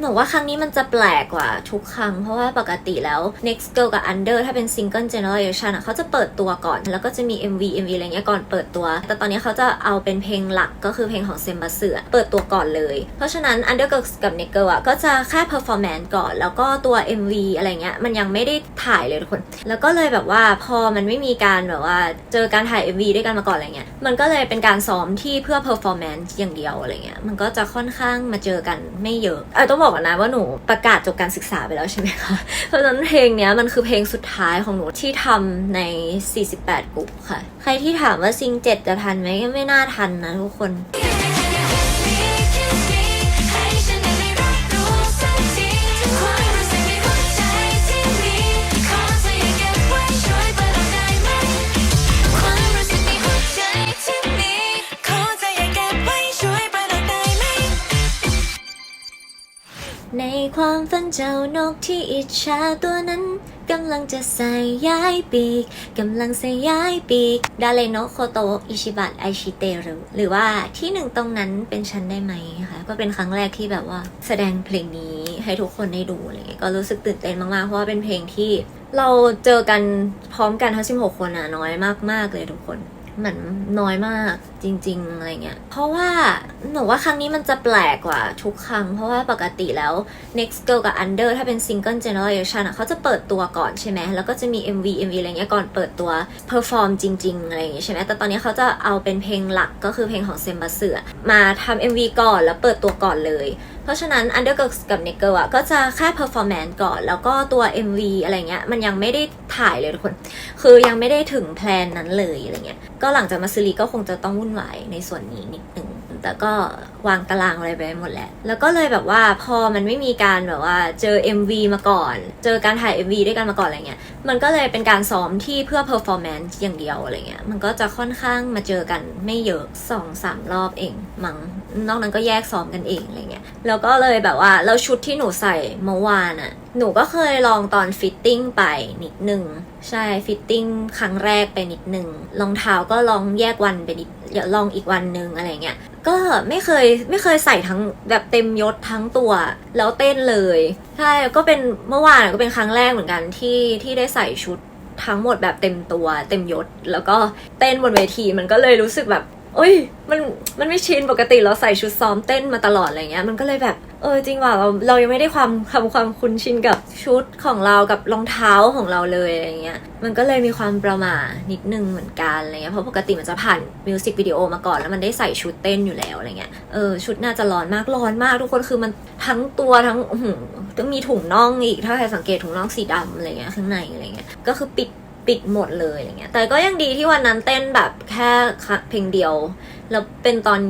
หนูว่าครั้งนี้มันจะแปลกกว่าทุกครั้ง เพราะว่าปกติแล้ว next girl กับ under ถ้าเป็น single generation อะเขาจะเปิดตัวก่อน แล้วก็จะมี MV MV อะไรเงี้ยก่อนเปิดตัว แต่ตอนนี้เขาจะเอาเป็นเพลงหลักก็คือเพลงของเซมบัสเสือเปิดตัวก่อนเลย เพราะฉะนั้น under girl กับ next girl อะก็จะแค่ performance ก่อน แล้วก็ตัว MV อะไรเงี้ยมันยังไม่ได้ถ่ายเลยทุกคน แล้วก็เลยแบบว่าพอมันไม่มีการแบบว่าเจอการถ่าย MV ด้วยกันมาก่อนอะไรเงี้ยมันก็เลยเป็นการซ้อมที่เพื่อ performance อย่างเดียวอะไรเงี้ยมันก็จะค่อนข้างมาเจอกันไม่เยอะเออต้องบอกก่อนนะว่าหนูประกาศจบการศึกษาไปแล้วใช่ไหมคะ เพราะฉะนั้นเพลงนี้มันคือเพลงสุดท้ายของหนูที่ทำใน 48กลุ่มค่ะ ใครที่ถามว่าซิงเจ็ดจะทันไหมก็ไม่น่าทันนะทุกคน ความฝันเจ้านกที่อิจฉาตัวนั้นกำลังจะใส่ย้ายปีกกำลังใส่ย้ายปีกดาเลโนโคโตะอิชิบัตไอชิเตรุหรือว่าที่หนึ่งตรงนั้นเป็นฉันได้ไหมคะก็เป็นครั้งแรกที่แบบว่าแสดงเพลงนี้ให้ทุกคนได้ดูอะไรเงี้ยก็รู้สึกตื่นเต้นมากๆ เพราะว่าเป็นเพลงที่เราเจอกันพร้อมกันทั้ง 16 คนอะน้อยมากๆเลยทุกคนเหมือนน้อยมากจริง ๆ อะไรเงี้ย เพราะว่าหนูว่าครั้งนี้มันจะแปลกกว่าทุกครั้ง เพราะว่าปกติแล้ว next girl กับ under ถ้าเป็น single generation อะเขาจะเปิดตัวก่อนใช่ไหม แล้วก็จะมี MV MV อะไรเงี้ยก่อนเปิดตัว perform จริง ๆ อะไรอย่างเงี้ยใช่ไหมแต่ตอนนี้เขาจะเอาเป็นเพลงหลักก็คือเพลงของเซมบัสเสือมาทำ MV ก่อนแล้วเปิดตัวก่อนเลย เพราะฉะนั้น under girl กับ next girl อะก็จะแค่ performance ก่อน แล้วก็ตัว MV อะไรเงี้ยมันยังไม่ได้ถ่ายเลยทุกคน คือยังไม่ได้ถึงแพลนนั้นเลยอะไรเงี้ย ก็หลังจากมาซื้อลีก็คงจะต้องวุ่นวายในส่วนนี้นิดนึงแต่ก็วางตารางอะไรไปหมดแล้วแล้วก็เลยแบบว่าพอมันไม่มีการแบบว่าเจอ MV มาก่อน เจอการถ่าย MV ด้วยกันมาก่อนอะไรเงี้ย มันก็เลยเป็นการซ้อมที่เพื่อ performance อย่างเดียวอะไรเงี้ย มันก็จะค่อนข้างมาเจอกันไม่เยอะสองสามรอบเองมั้ง นอกนั้นก็แยกซ้อมกันเองอะไรเงี้ย แล้วก็เลยแบบว่าแล้วชุดที่หนูใส่เมื่อวานอะหนูก็เคยลองตอนฟิตติ้งไปนิดนึง ใช่ฟิตติ้งครั้งแรกไปนิดนึงรองเท้าก็ลองแยกวันไปนิด อย่าลองอีกวันนึงอะไรเงี้ยก็ไม่เคยไม่เคยใส่ทั้งแบบเต็มยศทั้งตัวแล้วเต้นเลยใช่ก็เป็นเมื่อวานก็เป็นครั้งแรกเหมือนกันที่ที่ได้ใส่ชุดทั้งหมดแบบเต็มตัวเต็มยศ แล้วก็เต้นบนเวทีมันก็เลยรู้สึกแบบ โอ้ย มันมันไม่ชินปกติเราใส่ชุดซ้อมเต้นมาตลอดอะไรเงี้ย มันก็เลยแบบเออจริงว่าเราเรายังไม่ได้ความความความคุ้นชินกับชุดของเรากับรองเท้าของเราเลยอะไรเงี้ย มันก็เลยมีความประหม่านิดนึงเหมือนกันอะไรเงี้ยเพราะปกติมันจะผ่านมิวสิกวิดีโอมาก่อนแล้วมันได้ใส่ชุดเต้นอยู่แล้วอะไรเงี้ยเออชุดน่าจะร้อนมากร้อนมากทุกคนคือมันทั้งตัวทั้งอื้อหือต้องมีถุงน่องอีกถ้าใครสังเกตถุงน่องสีดำอะไรเงี้ยข้างในอะไรเงี้ยก็คือปิด ปิดหมดเลยอะไรเงี้ย แต่ก็ยังดีที่วันนั้นเต้นแบบแค่เพลงเดียว แล้วเป็นตอน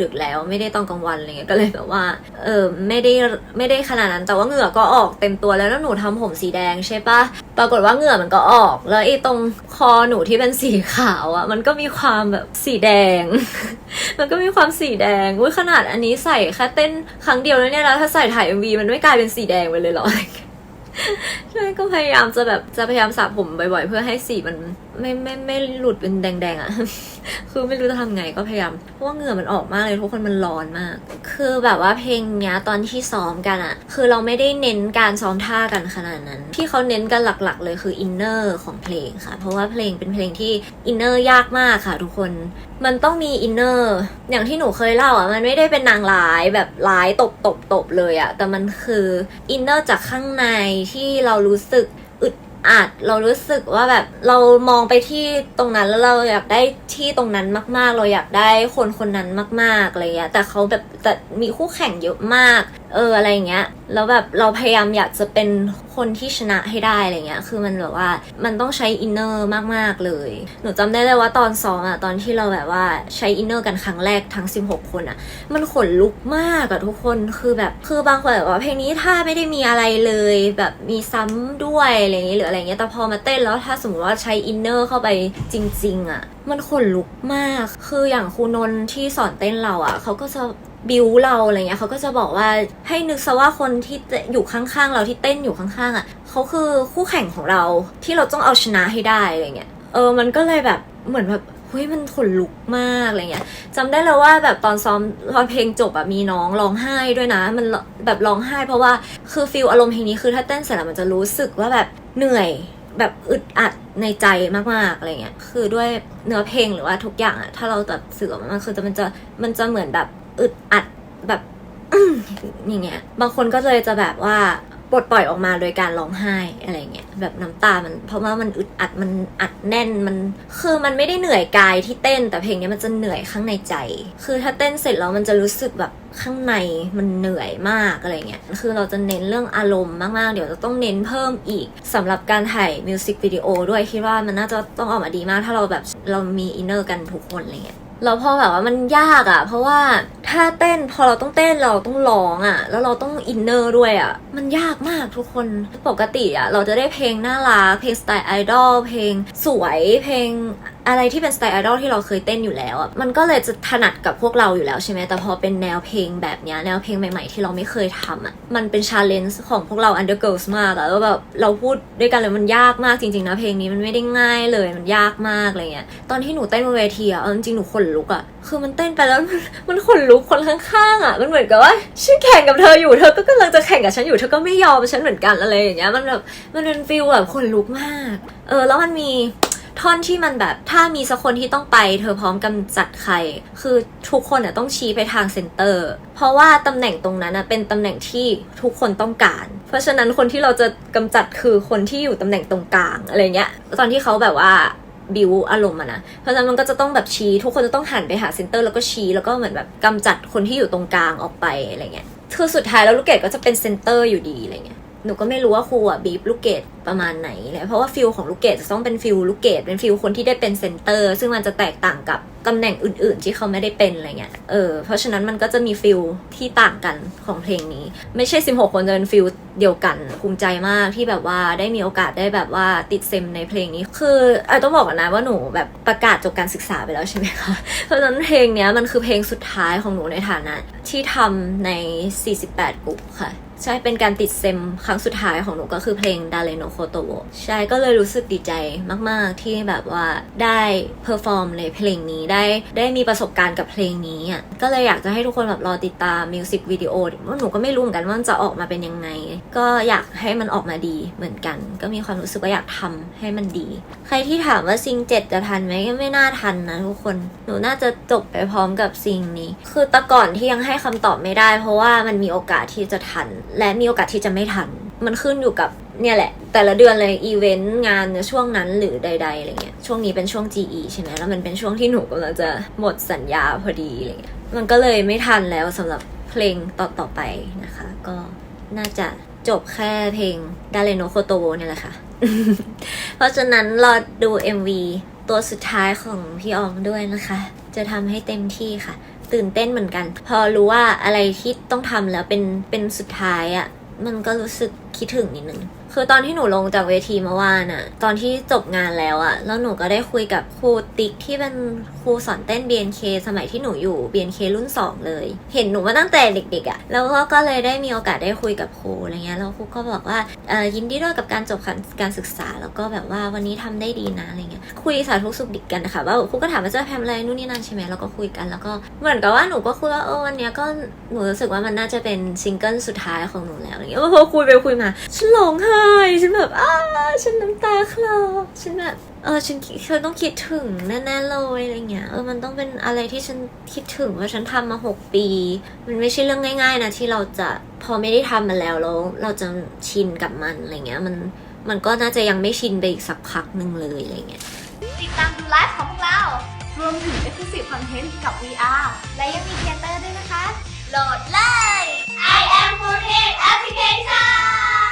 ดึกๆแล้วไม่ได้ตอนกลางวันอะไรเงี้ย ก็เลยแบบว่า เออไม่ได้ไม่ได้ขนาดนั้น แต่ว่าเหงื่อก็ออกเต็มตัวแล้วแล้วหนูทำผมสีแดงใช่ปะปรากฏว่าเหงื่อมันก็ออก แล้วไอ้ตรงคอหนูที่เป็นสีขาวอะ่ะ มันก็มีความแบบสีแดง มันก็มีความสีแดงอุ้ยขนาดอันนี้ใส่แค่เต้นครั้งเดียวแล้วเนี่ยแล้วถ้าใส่ถ่าย MV มันไม่กลายเป็นสีแดงไปเลยเหรอ ใช่ก็พยายามจะแบบจะพยายามสระผมบ่อยๆ เพื่อให้สีมันไม่ไม่ไม่หลุดเป็นแดงๆอะ่ะ คือไม่รู้จะทำไงก็พยายามเพราะว่าเหงื่อมันออกมากเลยทุกคนมันร้อนมาก คือแบบว่าเพลงเนี้ยตอนที่ซ้อมกันอะคือเราไม่ได้เน้นการซ้อมท่ากันขนาดนั้น ที่เขาเน้นกันหลักๆ เลยคืออินเนอร์ของเพลงค่ะ เพราะว่าเพลงเป็นเพลงที่อินเนอร์ยากมากค่ะ ทุกคน มันต้องมีอินเนอร์อย่างที่หนูเคยเล่าอะมันไม่ได้เป็นนางร้ายแบบร้ายตบตบตบเลยอะแต่มันคืออินเนอร์จากข้างในที่เรารู้สึกอึดอัดเรารู้สึกว่าแบบเรามองไปที่ตรงนั้นแล้วเราอยากได้ที่ตรงนั้นมาก ๆ เราอยากได้คนคนนั้นมากๆอะไรอย่างเงี้ยแต่เขาแบบแต่มีคู่แข่งเยอะมาก เอออะไรเงี้ยแล้วแบบเราพยายามอยากจะเป็นคนที่ชนะให้ได้อะไรเงี้ย คือมันแบบว่ามันต้องใช้อินเนอร์มากๆเลย หนูจำได้เลยว่าตอนซ้อมอะตอนที่เราแบบว่าใช้อินเนอร์กันครั้งแรกทั้ง 16 คนอะมันขนลุกมากอะทุกคนคือแบบคือบางคนแบบว่าเพลงนี้ถ้าไม่ได้มีอะไรเลย แบบมีซ้ำด้วยอะไรอย่างงี้หรืออะไรเงี้ยแต่พอมาเต้นแล้วถ้าสมมติว่าใช้อินเนอร์เข้าไปจริง ๆอะมันขนลุกมาก คืออย่างครูนนท์ที่สอนเต้นเราอะเขาก็จะ บิวเราอะไรเงี้ยเขาก็จะบอกว่าให้นึกซะว่าคนที่อยู่ข้างๆเราที่เต้นอยู่ข้างๆอะเขาคือคู่แข่งของเราที่เราต้องเอาชนะให้ได้อะไรเงี้ยเออมันก็เลยแบบเหมือนแบบเฮ้ยมันขนลุกมากอะไรเงี้ยจำได้เลยว่าแบบตอนซ้อมตอนเพลงจบอะมีน้องร้องไห้ด้วยนะ มันแบบร้องไห้เพราะว่าคือฟีลอารมณ์เพลงนี้คือถ้าเต้นเสร็จแล้วมันจะรู้สึกว่าแบบเหนื่อยแบบอึดอัดในใจมากๆอะไรเงี้ย คือด้วยเนื้อเพลงหรือว่าทุกอย่างอะถ้าเราแบบสื่อมามันคือจะมันจะมันจะเหมือนแบบ อึดอัดแบบอย่างเงี้ย บางคนก็เลยจะแบบว่าปลดปล่อยออกมาโดยการร้องไห้อะไรเงี้ยแบบน้ำตามัน เพราะว่ามันอึดอัดมันอัดแน่นมันคือมันไม่ได้เหนื่อยกายที่เต้น แต่เพลงนี้มันจะเหนื่อยข้างในใจ คือถ้าเต้นเสร็จแล้วมันจะรู้สึกแบบข้างในมันเหนื่อยมากอะไรเงี้ยคือเราจะเน้นเรื่องอารมณ์มากๆ เดี๋ยวจะต้องเน้นเพิ่มอีกสำหรับการถ่ายมิวสิกวิดีโอด้วยคิดว่ามันน่าจะต้องออกมาดีมาก ถ้าเราแบบเรามีอินเนอร์กันทุกคนอะไรเงี้ย แล้วพอแบบว่ามันยากอะ่ะ เพราะว่าถ้าเต้นพอเราต้องเต้นเราต้องร้องอะ่ะ แล้วเราต้องอินเนอร์ด้วยอะ่ะ มันยากมากทุกคนปกติอะ่ะ เราจะได้เพลงน่ารักเพลงสไตล์ไอดอลเพลงสวยเพลงอะไรที่เป็นสไตล์ไอดอลที่เราเคยเต้นอยู่แล้วอะมันก็เลยจะถนัดกับพวกเราอยู่แล้วใช่ไหมแต่พอเป็นแนวเพลงแบบนี้แนวเพลงใหม่ๆ ที่เราไม่เคยทำอะมันเป็นชาเลนจ์ของพวกเรา Under Girls มากอะแล้วแบบเราพูดด้วยกันเลยมันยากมากจริงๆนะเพลงนี้มันไม่ได้ง่ายเลยมันยากมากอะไรเงี้ยตอนที่หนูเต้นบนเวทีอะจริงๆหนูขนลุกอะคือมันเต้นไปแล้วมันขนลุกคนข้างๆอะมันเหมือนกับว่าฉันแข่งกับเธออยู่เธอก็กำลังจะแข่งกับฉันอยู่เธอก็ไม่ยอมฉันเหมือนกันอะไรอย่างเงี้ยมันแบบมันเป็นฟิลแบบขนลุกมาก เออแล้วมันมี ท่อนที่มันแบบถ้ามีสักคนที่ต้องไป เธอพร้อมกำจัดใคร คือทุกคนอะต้องชี้ไปทางเซนเตอร์ เพราะว่าตำแหน่งตรงนั้นอะเป็นตำแหน่งที่ทุกคนต้องการ เพราะฉะนั้นคนที่เราจะกำจัดคือคนที่อยู่ตำแหน่งตรงกลางอะไรเงี้ย ตอนที่เขาแบบว่าบิวอารมณ์อะนะ เพราะฉะนั้นมันก็จะต้องแบบชี้ทุกคนจะต้องหันไปหาเซนเตอร์แล้วก็ชี้แล้วก็เหมือนแบบกำจัดคนที่อยู่ตรงกลางออกไปอะไรเงี้ย คือสุดท้ายแล้วลูกเกดก็จะเป็นเซนเตอร์อยู่ดีอะไรเงี้ย หนูก็ไม่รู้ว่าครูอะบีบลูกเกดประมาณไหนเลยเพราะว่าฟิลของลูกเกดจะต้องเป็นฟิลลูกเกดเป็นฟิลคนที่ได้เป็นเซนเตอร์ ซึ่งมันจะแตกต่างกับตำแหน่งอื่น ๆ ที่เขาไม่ได้เป็นอะไรเงี้ยเออเพราะฉะนั้นมันก็จะมีฟิลที่ต่างกันของเพลงนี้ ไม่ใช่ 16 คนจะเป็นฟิลเดียวกันภูมิใจมากที่แบบว่าได้มีโอกาสได้แบบว่าติดเซมในเพลงนี้ คือเออต้องบอกก่อนนะว่าหนูแบบประกาศจบการศึกษาไปแล้วใช่ไหมคะเพราะฉะนั้นเพลงเนี้ยมันคือเพลงสุดท้ายของหนูในฐานะ ที่ทำใน 48กลุ่มค่ะ ใช่เป็นการติดเซมครั้งสุดท้ายของหนูก็คือเพลง d a r e n o k o t o w o ใช่ก็เลยรู้สึกดีใจมาก ๆ ที่แบบว่าได้เพอร์ฟอร์มในเพลงนี้ได้ได้มีประสบการณ์กับเพลงนี้อะก็เลยอยากจะให้ทุกคนแบบรอติดตามมิวสิกวิดีโอว่าหนูก็ไม่รู้เหมือนกันว่าจะออกมาเป็นยังไง ก็อยากให้มันออกมาดีเหมือนกัน ก็มีความรู้สึกว่าอยากทำให้มันดี ใครที่ถามว่าซิงเจ็ดจะทันไหมก็ไม่น่าทันนะทุกคนหนูน่าจะจบไปพร้อมกับซิงนี้ คือแต่ก่อนที่ยังให้คำตอบไม่ได้ เพราะว่ามันมีโอกาสที่จะทันและมีโอกาสที่จะไม่ทัน มันขึ้นอยู่กับเนี่ยแหละ แต่ละเดือนเลยอีเวนต์งานในช่วงนั้นหรือใดๆอะไรเงี้ยช่วงนี้เป็นช่วง GE ใช่ไหมแล้วมันเป็นช่วงที่หนูกำลังจะหมดสัญญาพอดีอะไรเงี้ยมันก็เลยไม่ทันแล้วสำหรับเพลงต่อๆไปนะคะ ก็น่าจะจบแค่เพลงดาเลโนโคโตโวเนี่ยแหละค่ะ เพราะฉะนั้นรอดู MV ตัวสุดท้ายของพี่ออมด้วยนะคะ จะทำให้เต็มที่ค่ะ ตื่นเต้นเหมือนกัน พอรู้ว่าอะไรที่ต้องทำแล้วเป็นเป็นสุดท้ายอะ่ะมันก็รู้สึกคิดถึงนิดนึง คือตอนที่หนูลงจากเวทีเมื่อวานอะตอนที่จบงานแล้วอะแล้วหนูก็ได้คุยกับครูติ๊กที่เป็นครูสอนเต้น BNK สมัยที่หนูอยู่ BNK รุ่น 2 เลย เห็นหนูมาตั้งแต่เด็กๆอะแล้วก็ก็เลยได้มีโอกาสได้คุยกับครูอะไรเงี้ยแล้วครูก็บอกว่าเออยินดีด้วยกับการจบการการศึกษา แล้วก็แบบว่าวันนี้ทำได้ดีนะอะไรเงี้ยคุยสาธุสุขดิบกันนะคะว่าครูก็ถามว่าจะทำอะไรนู่นนี่นั่นใช่ไหมแล้วก็คุยกันแล้วก็เหมือนกับว่าหนูก็คุยว่าเออวันเนี้ยก็หนูรู้สึกว่ามันน่าจะเป็นซิงเกิลสุดท้ายของหนูแล้วอะไรเงี้ยพอคุยไปคุยมาฉันร้องไห้ฉันแบบอ้าฉันน้ำตาคลอฉันแบบเออฉันคิดฉันต้องคิดถึงแน่ๆเลยอะไรเงี้ยเออมันต้องเป็นอะไรที่ฉันคิดถึงว่าฉันทำมาหกปี มันไม่ใช่เรื่องง่าย ๆ นะที่เราจะพอไม่ได้ทำมันแล้วแล้วเราจะชินกับมันอะไรเงี้ยมันมันก็น่าจะยังไม่ชินไปอีกสักพักหนึ่งเลยอะไรเงี้ยติดตามดูไลฟ์ของพวกเรา รวมถึง Exclusive Content กับ VR และยังมีเทเตอร์ด้วยนะคะ โหลดเลย I am 4 Application